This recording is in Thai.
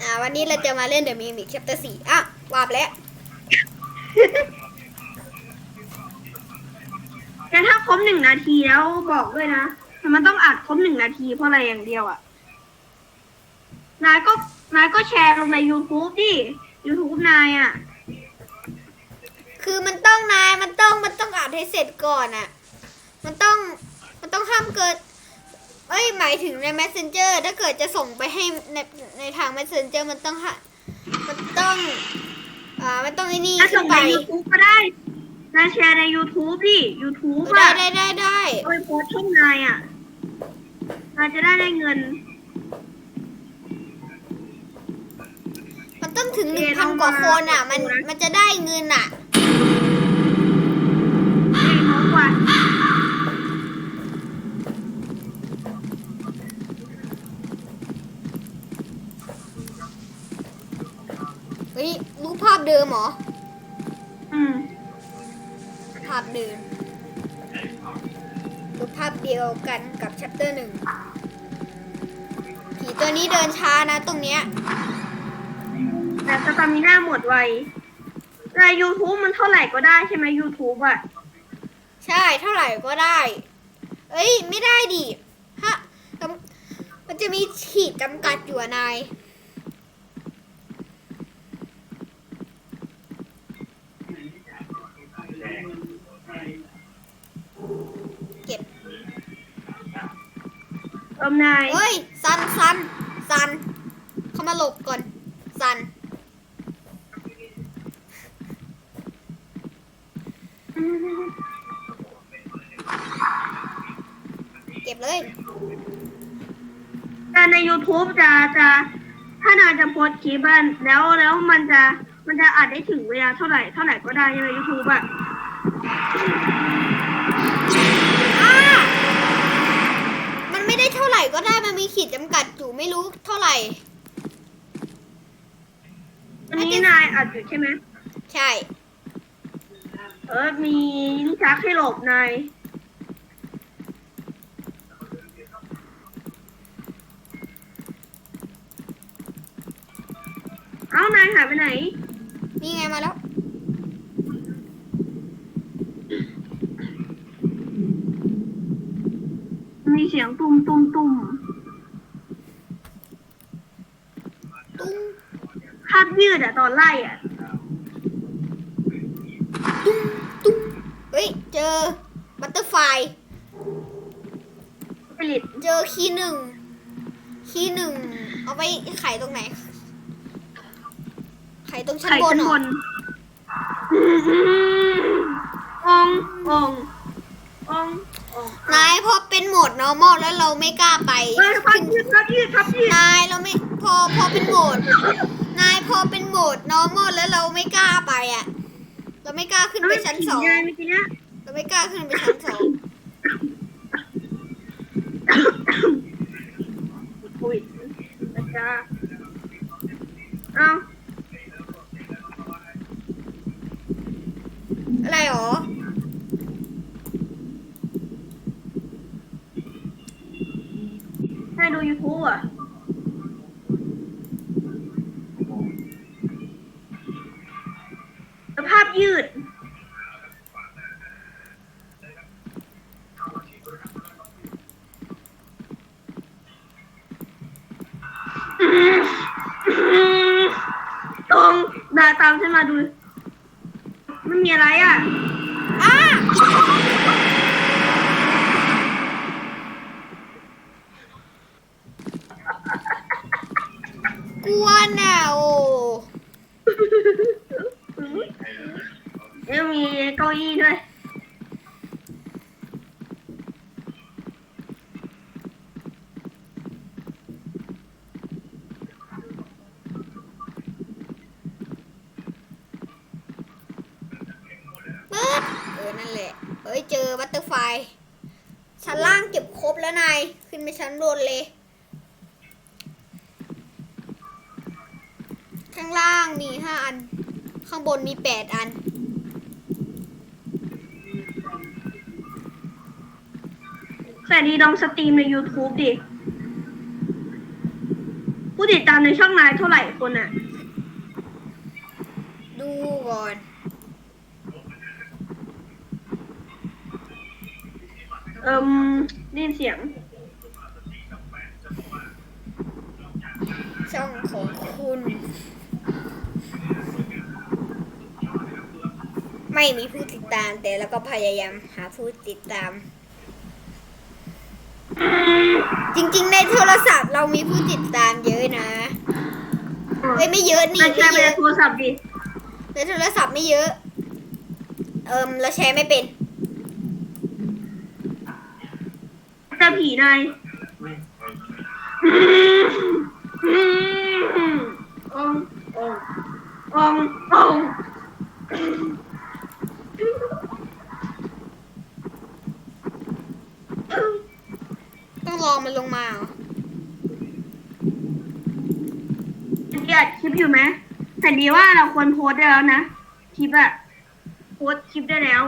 อ่าวันนี้เราจะมาเล่น The Mimic Chapter 4อะวาบแล้วแต่ถ้าครบหนึ่งนาทีแล้วบอกด้วยนะแต่มันต้องอัดครบหนึ่งนาทีเพราะอะไรอย่างเดียวอะนายก็นายก็แชร์ลงใน YouTube ดิ YouTube นายอะคือมันต้องนายมันต้องมันต้องอ่านให้เสร็จก่อนอะมันต้องมันต้องห้ามเกิด เอ้ยหมายถึงใน Messenger ถ้าเกิดจะส่งไปให้ในในทาง Messenger มันต้องฮะมันต้อง อ่ามันต้องไอ้นี่นายขึ้ส่นงไปใน YouTube ก็ได้นายแชร์ใน YouTube ดิ YouTube ได้อะได้ได้ได้โดยโพสต์ช่องนายอะนายจะได้ได้เงิน มันต้องถึงหโอนึ่งเคพันเอากว่าคนอะมามันดูนะมันจะได้เงินอะ เฮ้ยรูปภาพเดิมเหรอ อืมภาพเดิมรูปภาพเดียวกันกับชัปเตอร์หนึ่งผีตัวนี้เดินช้านะตรงเนี้ย แต่สตามิน่าหมดไวใน YouTube มันเท่าไหร่ก็ได้ใช่ไหม YouTube อะใช่เท่าไหร่ก็ได้ เอ้ย ไม่ได้ดิฮะจำมันจะมีขีดจำกัดอยู่อะนาย เอิมนายเฮ้ยซันซันซันเข้ามาหลบก่อนซันเก็บเลยแต่ใน YouTube จะจะถ้านายจะโพสต์คลิปอะแล้วแล้วมันจะมันจะอัดได้ถึงเวลาเท่าไหร่เท่าไหร่ก็ได้ใช่ไหม YouTube อะ อ้า มันไม่ได้เท่าไหร่ก็ได้มันมีขีดจำกัดอยู่ไม่รู้เท่าไหร่ อันนี้นายอัดอยู่ใช่ไหมใช่ เออมีลิ้นชักให้หลบนายเอ้านายหายไปไหน นี่ไงมาแล้ว มีเสียงตุ้มตุ้มตุ้มตุ้งภาพยืดอะตอนไล่อะตุ้งตุ้งเฮ้ย เจอบัตเตอร์ไฟผลิตเจอคีย์หนึ่งคีย์หนึ่งเอาไปไขตรงไหน ไขตรงชั้นไข่บนชั้นเหรบอนององององ นายพอเป็นโหมด normal แล้วเราไม่กล้าไปเฮ้ยพับยืดพับยืดพับยืดนายเราไม่พอพอเป็นโหมด นายพอเป็นโหมด normal แล้วเราไม่กล้าไปอะ เราไม่กล้าขึ้นไปชั้นสอง ยายเมื่อกี้เนี้ยเราไม่กล้าขึ้นไปชั้นสองโควิดนะจ๊ะเอา อะไรหรอ ให้ดู YouTube อะแล้วภาพยืด ตรงดาตามฉันมาดู ไมันมีอะไรอะอ้า กวนอะโอ้แล้วมีเก้าอี้ด้วย ปึ๊บเออ นั่นแหละ เอ้ย เจอบัตเตอร์ไฟ ชั้นล่างเก็บครบแล้วนาย ขึ้นไปชั้นบนเลย ข้างล่างมีห้าอัน ข้างบนมีแปดอันแต่ดีลองสตรีมใน YouTube ดิพูดติดตามในช่องนายเท่าไหร่คนอะดูก่อน เอิมได้ยินเสียง ช่องของคุณ ไม่มีผู้ติดตามแต่แล้วก็พยายามหาผู้ติดตาม จริงๆ ในโทรศัพท์เรามีผู้ติดตามเยอะนะเอ้ยไม่เยอะนี่นายแชไม่ร์ไปเยในอะโทรศัพท์ดิในโทรศัพท์ไม่เยอะ เอิมเราแชร์ไม่เป็นแต่ผีนายององององ ต้ องมันลงมาเหรอเกียดคลิปอยู่ไหมแต่ดีว่าเราควรโพสต์ได้แล้วนะ คลิปอะโพสต์คลิปได้แล้ว